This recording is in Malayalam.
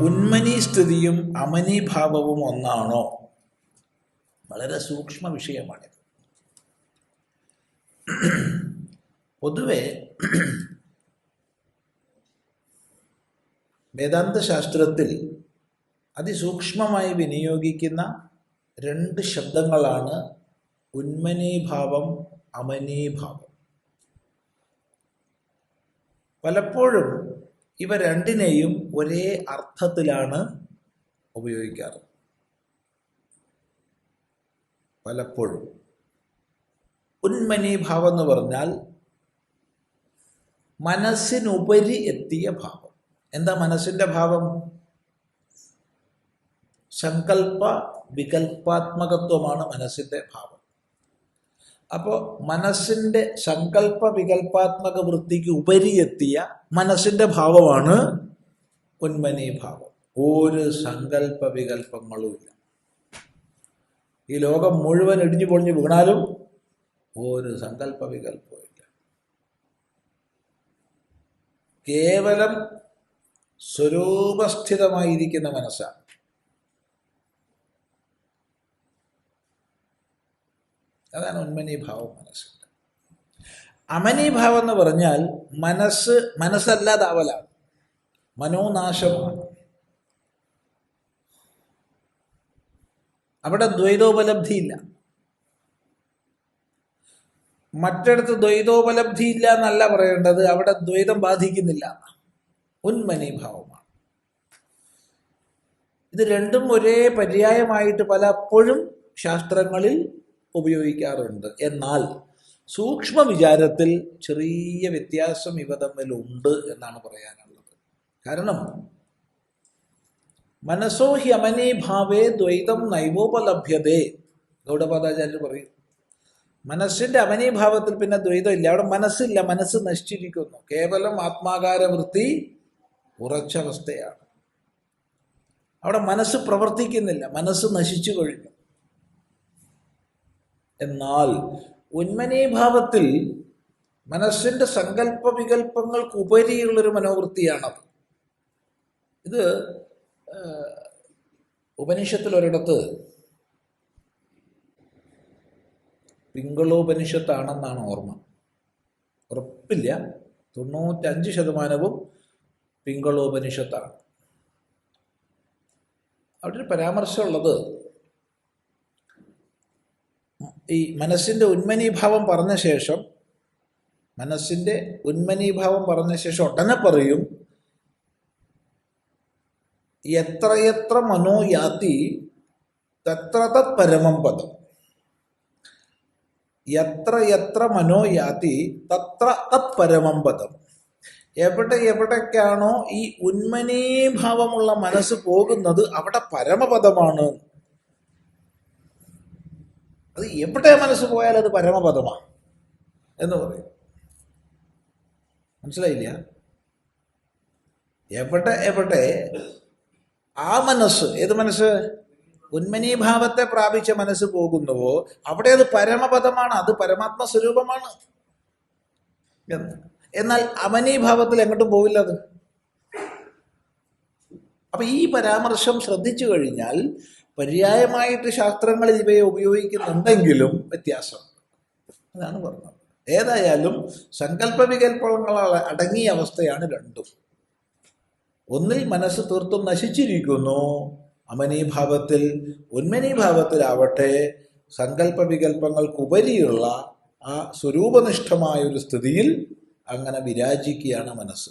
ഉന്മനീസ്ഥിതിയും അമനീഭാവവും ഒന്നാണോ? വളരെ സൂക്ഷ്മ വിഷയമാണിത് പൊതുവെ വേദാന്ത ശാസ്ത്രത്തിൽ അതിസൂക്ഷ്മമായി വിനിയോഗിക്കുന്ന രണ്ട് ശബ്ദങ്ങളാണ് ഉന്മനീഭാവം അമനീഭാവം പലപ്പോഴും ഇവ രണ്ടിനെയും ഒരേ അർത്ഥത്തിലാണ് ഉപയോഗിക്കാറ്. പലപ്പോഴും. ഉന്മനീഭാവം എന്ന് പറഞ്ഞാൽ മനസ്സിനുപരി എത്തിയ ഭാവം. എന്താ മനസ്സിന്റെ ഭാവം? സങ്കല്പ വികൽപ്പാത്മകത്വമാണ് മനസ്സിന്റെ ഭാവം. അപ്പോൾ മനസ്സിന്റെ സങ്കല്പ വികൽപ്പാത്മക വൃത്തിക്ക് ഉപരിയെത്തിയ മനസ്സിന്റെ ഭാവമാണ് ഉന്മനീഭാവം ഒരു സങ്കല്പ വികല്പങ്ങളുമില്ല ഈ ലോകം മുഴുവൻ ഇടിഞ്ഞു പൊളിഞ്ഞു വീണാലും ഒരു സങ്കല്പ വികല്പവും ഇല്ല. കേവലം സ്വരൂപസ്ഥിതമായിരിക്കുന്ന മനസ്സാണ്. അതാണ് ഉന്മനീഭാവം മനസ്സിൽ. അമനീഭാവം എന്ന് പറഞ്ഞാൽ മനസ്സ് മനസ്സല്ലാതാവലാണ് മനോനാശമാണ്. അവിടെ ദ്വൈതോപലബ്ധിയില്ല. മറ്റടുത്ത് ദ്വൈതോപലബ്ധി ഇല്ല എന്നല്ല പറയേണ്ടത്. അവിടെ ദ്വൈതം ബാധിക്കുന്നില്ല. ഉന്മനീഭാവമാണ്. ഇത് രണ്ടും ഒരേ പര്യായമായിട്ട് പലപ്പോഴും ശാസ്ത്രങ്ങളിൽ ഉപയോഗിക്കാറുണ്ട്. എന്നാൽ സൂക്ഷ്മ വിചാരത്തിൽ ചെറിയ വ്യത്യാസം ഇവ തമ്മിലുണ്ട് എന്നാണ് പറയാനുള്ളത്. കാരണം മനസ്സോ ഹ്യമനീ ഭാവേ ദ്വൈതം നൈവോപലഭ്യതേ. ഗൗഡപാദാചാര്യർ പറയും? മനസ്സിന്റെ അമനീഭാവത്തിൽ പിന്നെ ദ്വൈതം ഇല്ല അവിടെ മനസ്സില്ല. മനസ്സ് നശിച്ചിരിക്കുന്നു. കേവലം ആത്മാകാര വൃത്തി ഉറച്ചവസ്ഥയാണ്. അവിടെ മനസ്സ് പ്രവർത്തിക്കുന്നില്ല. മനസ്സ് നശിച്ചു കഴിഞ്ഞു. എന്നാൽ ഉന്മനീഭാവത്തിൽ മനസ്സിന്റെ സങ്കല്പ വികല്പങ്ങൾക്ക് ഉപരിയുള്ളൊരു മനോവൃത്തിയാണത്. ഇത് ഉപനിഷത്തിൽ ഒരിടത്ത് പിങ്കളോപനിഷത്താണെന്നാണ് ഓർമ്മ. ഉറപ്പില്ല. തൊണ്ണൂറ്റഞ്ച് ശതമാനവും പിങ്കളോപനിഷത്താണ്. അവിടെ ഒരു പരാമർശമുള്ളത് ഈ മനസ്സിന്റെ ഉന്മനീഭാവം പറഞ്ഞ ശേഷം മനസ്സിന്റെ ഉന്മനീഭാവം പറഞ്ഞ ശേഷം ഉടനെ പറയും എത്രയെത്ര മനോയാതി തത്ര തത് പരമം പദം. എത്ര എത്ര മനോയാതി തത്ര തത് പരമം പദം. എവിടെ എവിടേക്കാണോ ഈ ഉന്മനീഭാവമുള്ള മനസ്സ് പോകുന്നത് അവിടെ പരമപദമാണ്. അത് എവിടെ മനസ്സ് പോയാൽ അത് പരമപദമാണ് എന്ന് പറയും. മനസ്സിലായില്ല? എവിടെ എവിടെ ആ മനസ്സ് ഏത് മനസ്സ്? ഉന്മനീഭാവത്തെ പ്രാപിച്ച മനസ്സ് പോകുന്നുവോ അവിടെ അത് പരമപദമാണ് അത് പരമാത്മ സ്വരൂപമാണ് എന്ന്. എന്നാൽ അമനീഭാവത്തിൽ എങ്ങോട്ടും പോവില്ല അത്. അപ്പൊ ഈ പരാമർശം ശ്രദ്ധിച്ചു കഴിഞ്ഞാൽ പര്യായമായിട്ട് ശാസ്ത്രങ്ങളിൽ ഇവയെ ഉപയോഗിക്കുന്നുണ്ടെങ്കിലും വ്യത്യാസം. അതാണ് പറഞ്ഞത്. ഏതായാലും സങ്കല്പ വികല്പങ്ങൾ അടങ്ങിയ അവസ്ഥയാണ് രണ്ടും. ഒന്നിൽ മനസ്സ് തീർത്തും നശിച്ചിരിക്കുന്നു. അമനീഭാവത്തിൽ ഉന്മനീഭാവത്തിലാവട്ടെ സങ്കല്പ വികല്പങ്ങൾക്കുപരിയുള്ള ആ സ്വരൂപനിഷ്ഠമായ ഒരു സ്ഥിതിയിൽ അങ്ങനെ വിരാജിക്കുകയാണ് മനസ്സ്.